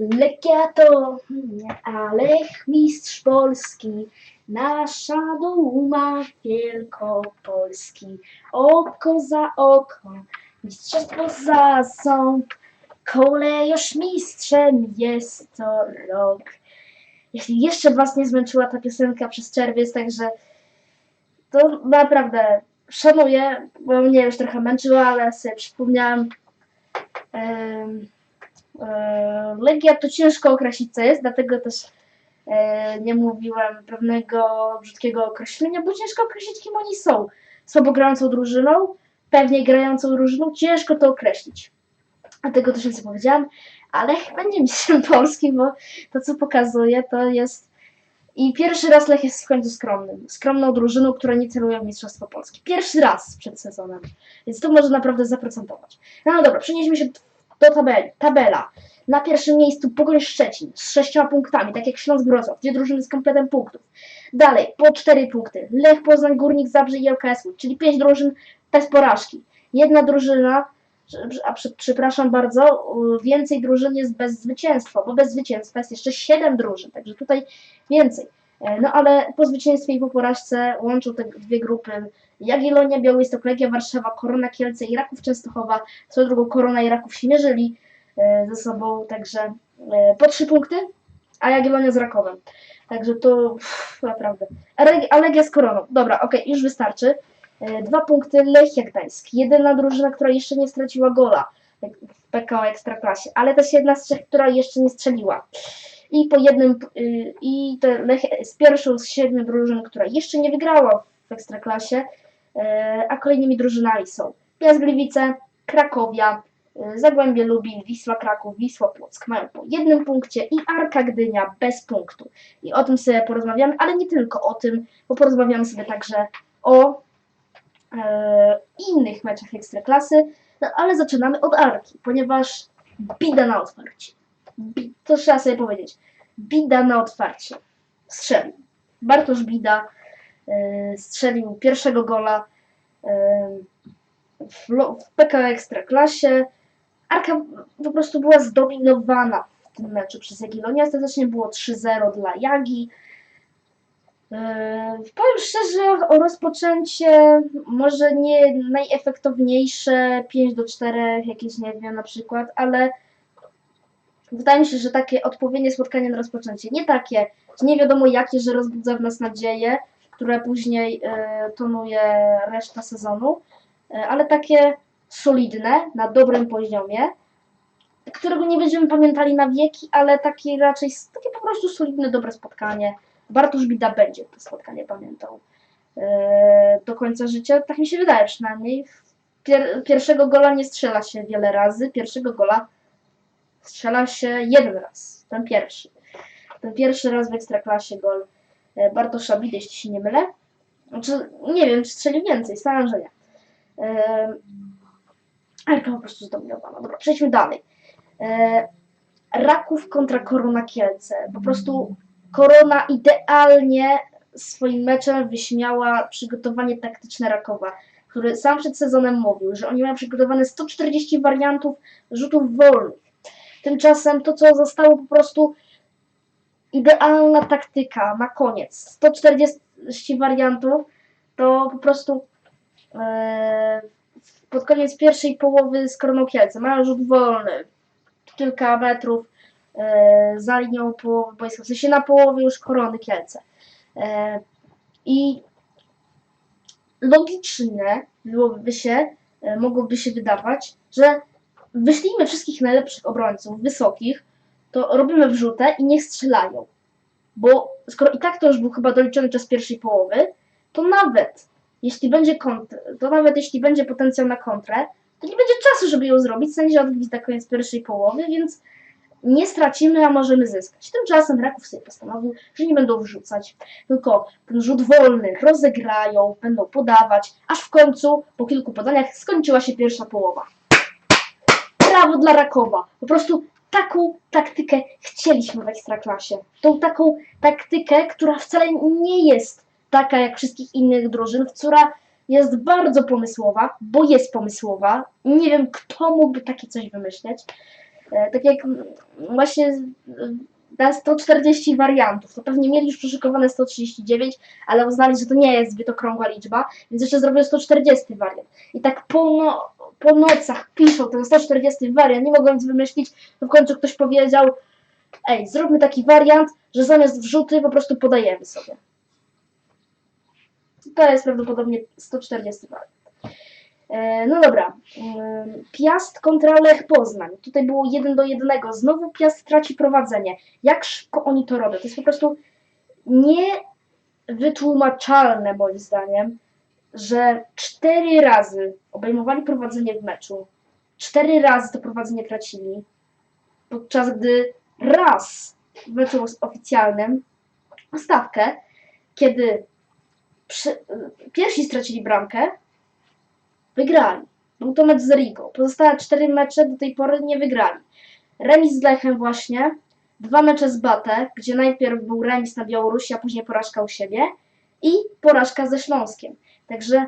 Legia to, ale mistrz Polski, nasza duma Wielkopolski. Oko za oko, mistrzostwo za ząb, kolejosz mistrzem jest to rok. Jeśli jeszcze Was nie zmęczyła ta piosenka przez czerwiec, także to naprawdę szanuję, bo mnie już trochę męczyła, ale sobie przypomniałam. E, Legia to ciężko określić co jest, dlatego też e, nie mówiłem pewnego brzydkiego określenia, bo ciężko określić kim oni są. Słabo grającą drużyną, pewnie grającą drużyną, ciężko to określić. Dlatego też więcej powiedziałam, ale będzie mistrzem Polski, bo to co pokazuje to jest i pierwszy raz Lech jest w końcu skromnym. Skromną drużyną, która nie celuje w Mistrzostwo Polski. Pierwszy raz przed sezonem. Więc to może naprawdę zaprocentować. No, no dobra, przenieśmy się do tabeli. Tabela. Na pierwszym miejscu Pogoń Szczecin z sześcioma punktami, tak jak Śląsk Wrocław, dwie drużyny z kompletem punktów. Dalej, po cztery punkty. Lech Poznań, Górnik Zabrze i LKS, czyli pięć drużyn bez porażki. Jedna drużyna, a przepraszam bardzo, więcej drużyn jest bez zwycięstwa, bo bez zwycięstwa jest jeszcze siedem drużyn, także tutaj więcej. E, No ale po zwycięstwie i po porażce łączą te dwie grupy Jagiellonia, Białystok, Legia Warszawa, Korona Kielce i Raków Częstochowa. Swoją drugą Korona i Raków się mierzyli e, ze sobą, także e, po trzy punkty, a Jagiellonia z Rakowem. Także to uff, naprawdę. A Legia z Koroną. Dobra, okej, już wystarczy. Dwa punkty Lechia Gdańsk. Jedyna drużyna, która jeszcze nie straciła gola w PKO Ekstraklasie, ale też jedna z trzech, która jeszcze nie strzeliła. I po jednym, y, i to Lech jest pierwszą z siedmiu drużyn, która jeszcze nie wygrała w Ekstraklasie, e, a kolejnymi drużynami są Piast Gliwice, Krakowia, y, Zagłębie Lubin, Wisła Kraków, Wisła Płock mają po jednym punkcie i Arka Gdynia bez punktu. I o tym sobie porozmawiamy, ale nie tylko o tym, bo porozmawiamy sobie także o e, innych meczach Ekstraklasy, no, ale zaczynamy od Arki, ponieważ bida na otwarcie. To trzeba sobie powiedzieć. Bida na otwarcie. Strzelił. Bartosz Bida e, strzelił pierwszego gola e, w, w PKO Ekstraklasie. Arka po prostu była zdominowana w tym meczu przez Jagiellonię. Ostatecznie było 3-0 dla Jagi. E, Powiem szczerze, o rozpoczęcie może nie najefektowniejsze 5 do 4, jakieś nie wiem na przykład, ale wydaje mi się, że takie odpowiednie spotkanie na rozpoczęcie, nie takie, nie wiadomo jakie, że rozbudza w nas nadzieje, które później e, tonuje reszta sezonu, e, ale takie solidne, na dobrym poziomie, którego nie będziemy pamiętali na wieki, ale takie raczej takie po prostu solidne, dobre spotkanie. Bartosz Bida będzie to spotkanie pamiętał e, do końca życia, tak mi się wydaje przynajmniej. Pier, pierwszego gola nie strzela się wiele razy, pierwszego gola strzela się jeden raz, ten pierwszy. Ten pierwszy raz w Ekstraklasie gol e, Bartosza Bidy, jeśli się nie mylę. Znaczy, nie wiem, czy strzelił więcej, staram, że nie. E, Arka po prostu zdominowana. Dobra, przejdźmy dalej. E, Raków kontra Korona Kielce. Po prostu Korona idealnie swoim meczem wyśmiała przygotowanie taktyczne Rakowa, który sam przed sezonem mówił, że oni mają przygotowane 140 wariantów rzutów wolnych. Tymczasem to, co zostało po prostu idealna taktyka na koniec. 140 wariantów to po prostu e, pod koniec pierwszej połowy z Koroną Kielce. Mają rzut wolny, kilka metrów e, za linią połowy boiska, w sensie na połowie już Korony Kielce. E, I logiczne byłoby się, mogłoby się wydawać, że wyślijmy wszystkich najlepszych obrońców, wysokich, to robimy wrzutę i niech strzelają. Bo skoro i tak to już był chyba doliczony czas pierwszej połowy, to nawet jeśli będzie kontr, to nawet jeśli będzie potencjał na kontrę, to nie będzie czasu, żeby ją zrobić, sędzia odgwizda koniec pierwszej połowy, więc nie stracimy, a możemy zyskać. Tymczasem Raków sobie postanowił, że nie będą wrzucać, tylko ten rzut wolny rozegrają, będą podawać, aż w końcu, po kilku podaniach, skończyła się pierwsza połowa. Brawo dla Rakowa! Po prostu taką taktykę chcieliśmy w Ekstraklasie. Tą taką taktykę, która wcale nie jest taka jak wszystkich innych drużyn, która jest bardzo pomysłowa, bo jest pomysłowa. Nie wiem, kto mógłby takie coś wymyśleć. E, tak jak właśnie e, na 140 wariantów, to pewnie mieli już przyszykowane 139, ale uznali, że to nie jest zbyt okrągła liczba, więc jeszcze zrobią 140 wariant. I tak po, no, po nocach piszą ten 140 wariant, nie mogą nic wymyślić, to w końcu ktoś powiedział, ej, zróbmy taki wariant, że zamiast wrzuty po prostu podajemy sobie. To jest prawdopodobnie 140 wariant. E, No dobra. Ym, Piast kontra Lech Poznań. Tutaj było 1 do 1. Znowu Piast traci prowadzenie. Jak szybko oni to robią? To jest po prostu niewytłumaczalne moim zdaniem, że cztery razy obejmowali prowadzenie w meczu. Cztery razy to prowadzenie tracili. Podczas gdy raz w meczu oficjalnym stawkę, kiedy przy, pierwsi stracili bramkę, wygrali. Był to mecz z Rigo. Pozostałe cztery mecze do tej pory nie wygrali. Remis z Lechem właśnie, dwa mecze z Batę, gdzie najpierw był remis na Białorusi, a później porażka u siebie i porażka ze Śląskiem. Także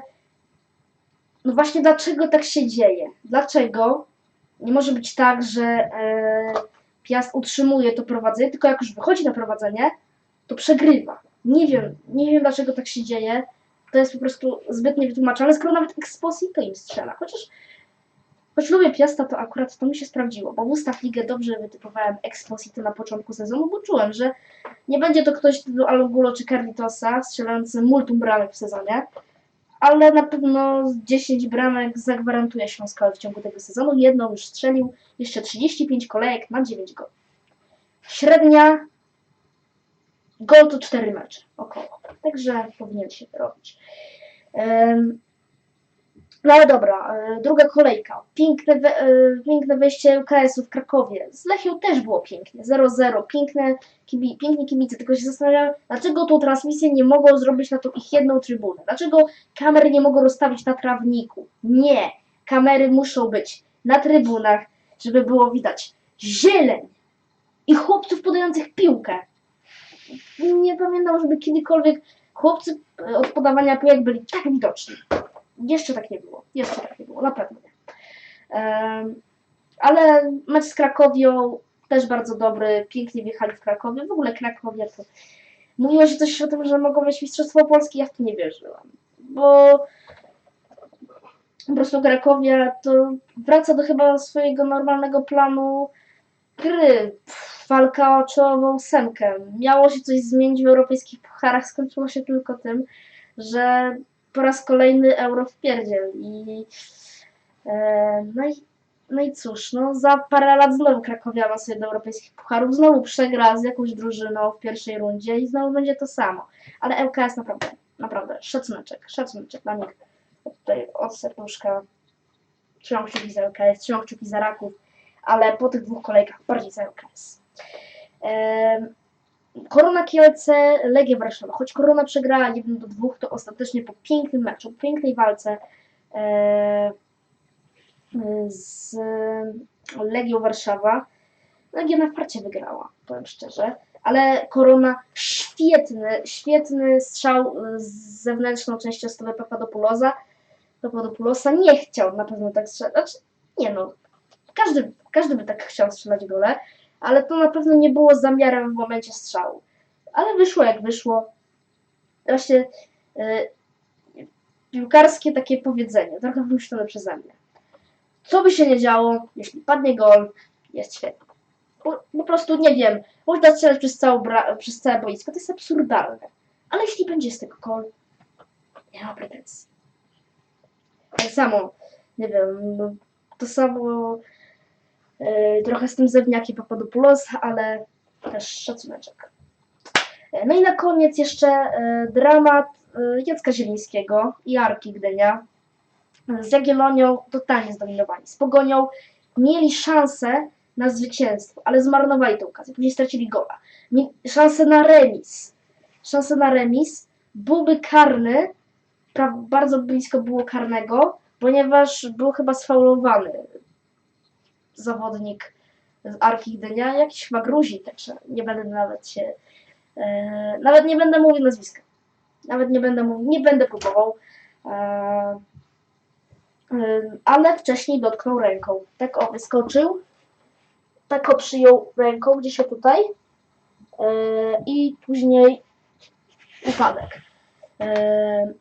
no właśnie dlaczego tak się dzieje? Dlaczego nie może być tak, że e, Piast utrzymuje to prowadzenie, tylko jak już wychodzi na prowadzenie, to przegrywa. Nie wiem, nie wiem dlaczego tak się dzieje. To jest po prostu zbyt niewytłumaczalne, skoro nawet Exposito im strzela. Chociaż, choć lubię Piasta, to akurat to mi się sprawdziło, bo w ustaw ligę dobrze wytypowałem Exposito na początku sezonu, bo czułem, że nie będzie to ktoś do Alugulo czy Carlitosa strzelający multum bramek w sezonie, ale na pewno z 10 bramek zagwarantuje Śląskowi w ciągu tego sezonu. Jedną już strzelił, jeszcze 35 kolejek na 9 goli. Średnia gol to 4 mecze około. Także powinien się robić. Em, No ale dobra, e, druga kolejka. Piękne, we, e, piękne wejście UKS-u w Krakowie. Z Lechią też było pięknie. 0-0. Piękne, kibi, kibice. Tylko się zastanawiam, dlaczego tą transmisję nie mogą zrobić na tą ich jedną trybunę? Dlaczego kamery nie mogą rozstawić na trawniku? Nie. Kamery muszą być na trybunach, żeby było widać zieleń i chłopców podających piłkę. Nie pamiętam, żeby kiedykolwiek chłopcy e, od podawania piłek byli tak widoczni. Jeszcze tak nie było. Jeszcze tak nie było, na pewno nie. Ale mecz z Krakowią też bardzo dobry. Pięknie wjechali w Krakowie. W ogóle Krakowia to... Mówiło się coś o tym, że mogą mieć Mistrzostwo Polski, ja w to nie wierzyłam. Bo po prostu Krakowia to wraca do chyba swojego normalnego planu gry. Pff, Walka o czołową ósemkę. Miało się coś zmienić w europejskich pucharach, skończyło się tylko tym, że po raz kolejny euro w pierdziel i e, no i no i cóż, no za parę lat znowu Krakowia sobie do europejskich pucharów, znowu przegra z jakąś drużyną w pierwszej rundzie i znowu będzie to samo. Ale ŁKS naprawdę, naprawdę, szacuneczek, szacuneczek dla nich. Tutaj od serduszka trzymam kciuki za ŁKS, trzymam kciuki za Raków, ale po tych dwóch kolejkach bardziej za ŁKS. Em, Korona Kielce, Legia Warszawa. Choć Korona przegrała 1 do 2, to ostatecznie po pięknym meczu, po pięknej walce e, z Legią Warszawa. Legia na farcie wygrała, powiem szczerze. Ale Korona świetny, świetny strzał z zewnętrzną częścią stopy Papadopoulosa. Papadopoulosa nie chciał na pewno tak strzelać. Znaczy, nie no, każdy, każdy by tak chciał strzelać gole, ale to na pewno nie było zamiarem w momencie strzału. Ale wyszło jak wyszło. Właśnie e, piłkarskie takie powiedzenie, trochę wymyślone przeze mnie. Co by się nie działo, jeśli padnie gol, jest świetnie. Po, po prostu nie wiem, można strzelać przez, całą przez całe boisko, to jest absurdalne. Ale jeśli będzie z tego gol, nie ma pretensji. Tak samo, nie wiem, no, to samo trochę z tym zewniakiem Papadopoulos, ale też szacuneczek. E, No i na koniec jeszcze e, dramat e, Jacka Zielińskiego i Arki Gdynia z Jagiellonią totalnie zdominowani. Z Pogonią mieli szansę na zwycięstwo, ale zmarnowali tę okazję. Później stracili gola. Szansę na remis. Szansę na remis. Byłby karny, bardzo blisko było karnego, ponieważ był chyba sfaulowany zawodnik z Arki jakiś chyba Gruzik, także nie będę nawet się, e, nawet nie będę mówił nazwiska. Nawet nie będę mówił, nie będę próbował. E, Ym, ale wcześniej dotknął ręką. Tak o, wyskoczył tak o przyjął ręką, gdzieś o tutaj e, i później upadek. E,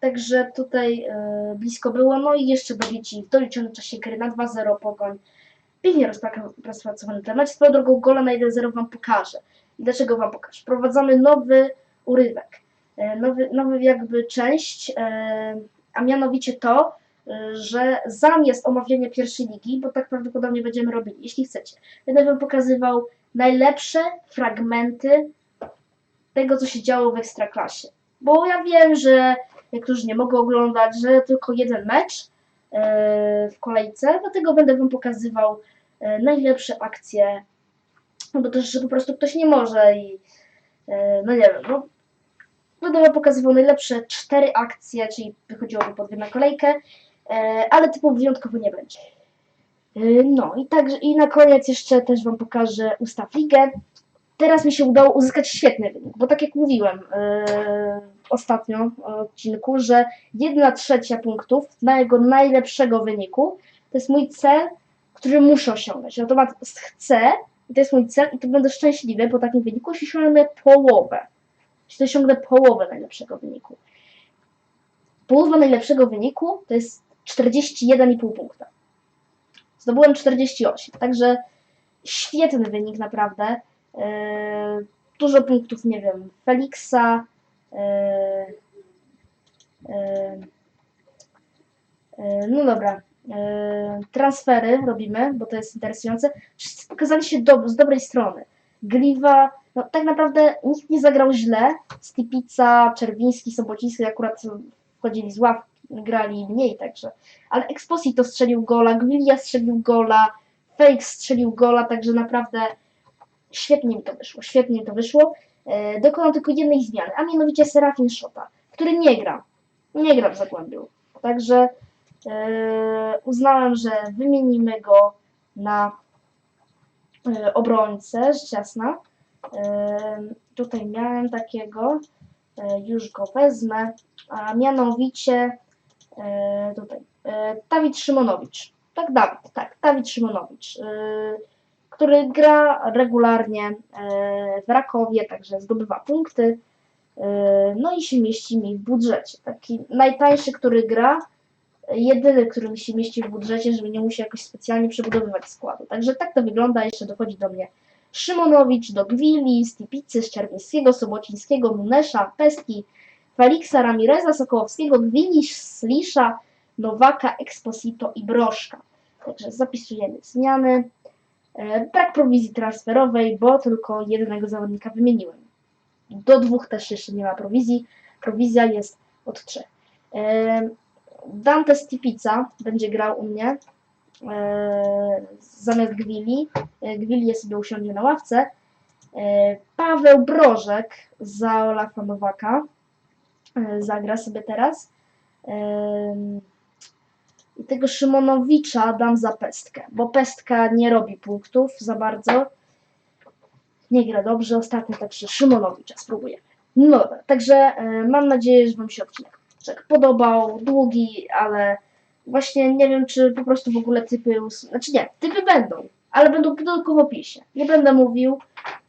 Także tutaj e, blisko było, no i jeszcze do w doliczonym czasie gry na 2-0 pogoń. Pięknie rozpra- rozpracowany temat. Swoją drogą gola na 1-0 Wam pokażę. I dlaczego Wam pokażę? Wprowadzamy nowy urywek, e, nowy, nowy jakby część, e, a mianowicie to, e, że zamiast omawiania pierwszej ligi, bo tak prawdopodobnie będziemy robili, jeśli chcecie, będę Wam pokazywał najlepsze fragmenty tego, co się działo w Ekstraklasie. Bo ja wiem, że niektórzy nie mogą oglądać, że tylko jeden mecz w kolejce, dlatego będę Wam pokazywał e, najlepsze akcje, no bo też, że po prostu ktoś nie może i e, no nie wiem, no będę Wam pokazywał najlepsze cztery akcje, czyli wychodziłoby po dwie na kolejkę, e, ale typu wyjątkowo nie będzie. E, No i także i na koniec jeszcze też Wam pokażę ustaw ligę. Teraz mi się udało uzyskać świetny wynik, bo tak jak mówiłem e, ostatnio odcinku, że 1 trzecia punktów na jego najlepszego wyniku to jest mój cel, który muszę osiągnąć. Natomiast chcę, i to jest mój cel, i to będę szczęśliwy po takim wyniku, jeśli osiągnę połowę. Jeśli osiągnę połowę najlepszego wyniku. Połowa najlepszego wyniku to jest 41,5 punkta. Zdobyłem 48, także świetny wynik naprawdę. Eee, dużo punktów, nie wiem, Felixa, no dobra, transfery robimy, bo to jest interesujące. Wszyscy pokazali się do, z dobrej strony. Gliwa, no tak naprawdę nikt nie zagrał źle. Stipica, Czerwiński, Sobociński akurat wchodzili z ław, grali mniej także. Ale Exposito strzelił gola, Gwilia strzelił gola, Fake strzelił gola, także naprawdę świetnie mi to wyszło, świetnie mi to wyszło. E, dokonał tylko jednej zmiany, a mianowicie Serafin Szota, który nie gra, nie gra w Zagłębiu. Także e, uznałem, że wymienimy go na e, obrońcę, rzecz jasna. Tutaj miałem takiego, już go wezmę, a mianowicie tutaj, Dawid Szymonowicz. Tak, Dawid, tak, Dawid Szymonowicz. Który gra regularnie e, w Rakowie, także zdobywa punkty. e, No i się mieści mi w budżecie. Taki najtańszy, który gra, jedyny, który mi się mieści w budżecie, żeby nie musiał jakoś specjalnie przebudowywać składu. Także tak to wygląda. Jeszcze dochodzi do mnie Szymonowicz, do Gwili, Stipicy, Szczerbińskiego, Sobocińskiego, Nunesza, Pestki, Feliksa, Ramireza, Sokołowskiego, Gwili, Slisza, Nowaka, Exposito i Broszka. Także zapisujemy zmiany. E, Brak prowizji transferowej, bo tylko jednego zawodnika wymieniłem. Do dwóch też jeszcze nie ma prowizji. Prowizja jest od trzech. E, Dante Stipica będzie grał u mnie e, zamiast Gwili. Gwili sobie usiądzie na ławce. Paweł Brożek za Olafa Nowaka zagra sobie teraz. I tego Szymonowicza dam za pestkę, bo pestka nie robi punktów za bardzo. Nie gra dobrze ostatnio, także Szymonowicza spróbujemy. No dobra, także e, mam nadzieję, że Wam się odcinek podobał, długi, ale właśnie nie wiem, czy po prostu w ogóle typy, znaczy nie, typy będą, ale będą tylko w opisie. Nie będę mówił,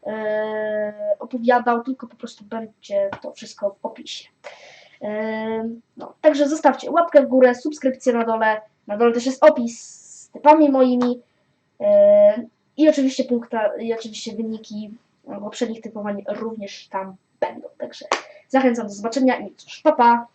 e, opowiadał, tylko po prostu będzie to wszystko w opisie. No, także zostawcie łapkę w górę, subskrypcję na dole. Na dole też jest opis z typami moimi. I oczywiście punkta, i oczywiście wyniki poprzednich typowań również tam będą. Także zachęcam do zobaczenia i cóż, pa pa!